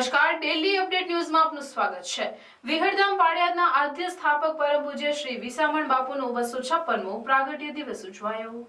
Daily update ન્યૂઝમાં આપનું સ્વાગત છે. વિહરધામ પાળિયાદના આદ્ય સ્થાપક પરમ પૂજ્ય શ્રી વિસામણ બાપુનો બસો છપ્પનમો પ્રાગટ્ય દિવસ ઉજવાયો.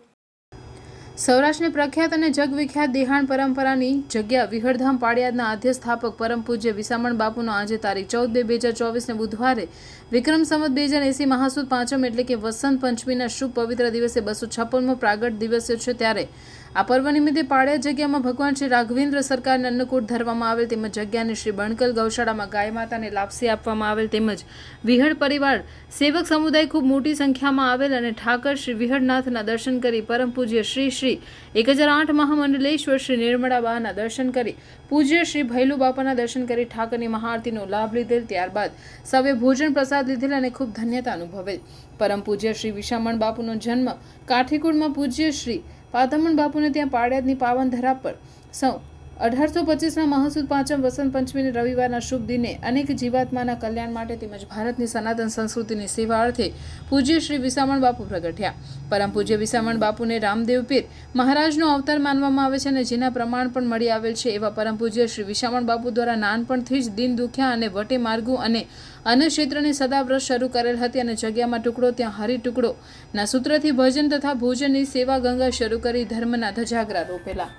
સૌરાષ્ટ્રની પ્રખ્યાત અને જગવિખ્યાત દેહાણ પરંપરાની જગ્યા વિહરધામ પાળિયાદના આદ્ય સ્થાપક પરમ પૂજ્ય વિસામણ બાપુનો આજે તારીખ ચૌદ બે હજાર ચોવીસને બુધવારે વિક્રમ સંવત બે હજાર એસી મહાસુદ પાંચમ એટલે કે વસંત પંચમીના શુભ પવિત્ર દિવસે બસો છપ્પનમો પ્રાગટ દિવસ છે. ત્યારે આ પર્વ નિમિત્તે પાળિયા જગ્યામાં ભગવાન શ્રી રાઘવેન્દ્ર સરકારને અન્નકૂટ ધરવામાં આવેલ તેમજ જગ્યાને શ્રી બણકલ ગૌશાળામાં ગાય માતાને લાપસી આપવામાં આવેલ તેમજ વિહળ પરિવાર સેવક સમુદાય ખૂબ મોટી સંખ્યામાં આવેલ અને ઠાકર શ્રી વિહળનાથના દર્શન કરી પરમ પૂજ્ય શ્રી શ્રી એક હજાર આઠ મહામંડલેશ્વર શ્રી નિર્મળા બાના દર્શન કરી પૂજ્ય શ્રી ભૈલુ બાપાના દર્શન કરી ઠાકરની મહાઆરતીનો લાભ લીધેલ ત્યારબાદ સૌએ ભોજન પ્રસાદ લીધેલ અને ખૂબ ધન્યતા અનુભવેલ. પરમ પૂજ્ય શ્રી વિશામણ બાપુનો જન્મ કાઠીકુડમાં પૂજ્ય શ્રી પાતમણ બાપુને ત્યાં પાળિયાદની પાવન ધરા પર સૌ અઢારસો પચીસના મહાસુદ પાંચમ વસંત પંચમીને રવિવારના શુભ દિને અનેક જીવાત્માના કલ્યાણ માટે તેમજ ભારતની સનાતન સંસ્કૃતિની સેવા અર્થે પૂજ્ય શ્રી વિસામણ બાપુ પ્રગટ્યા. પરમ પૂજ્ય વિસામણ બાપુને રામદેવ પીર મહારાજનો અવતાર માનવામાં આવે છે અને જેના પ્રમાણ પણ મળી આવેલ છે એવા પરમ પૂજ્ય શ્રી વિસામણ બાપુ દ્વારા નાનપણથી જ દિન દુખ્યા અને વટે માર્ગો અને અન્ન ક્ષેત્રની સદાવ્રત શરૂ કરેલ હતી અને જગ્યામાં ટુકડો ત્યાં હરી ટુકડો ના સૂત્રથી ભજન તથા ભોજનની સેવા ગંગા શરૂ કરી ધર્મના ધજાગરા રોપેલા.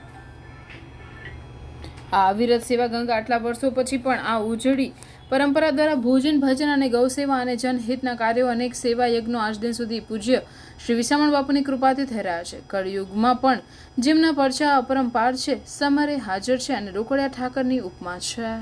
આ અવિરત સેવા ગંગા આટલા વર્ષો પછી પણ આ ઉજળી. પરંપરા દ્વારા ભોજન, ભજન અને ગૌસેવા અને જનહિતના કાર્યો અનેક સેવા યજ્ઞો આજ દિન સુધી પૂજ્ય. શ્રી વિસામણ બાપુની કૃપાથી થઈ રહ્યા છે. કળયુગમાં પણ જેમના પરચા અપરંપાર છે, સમરે હાજર છે અને રોકડિયા ઠાકરની ઉપમા છે.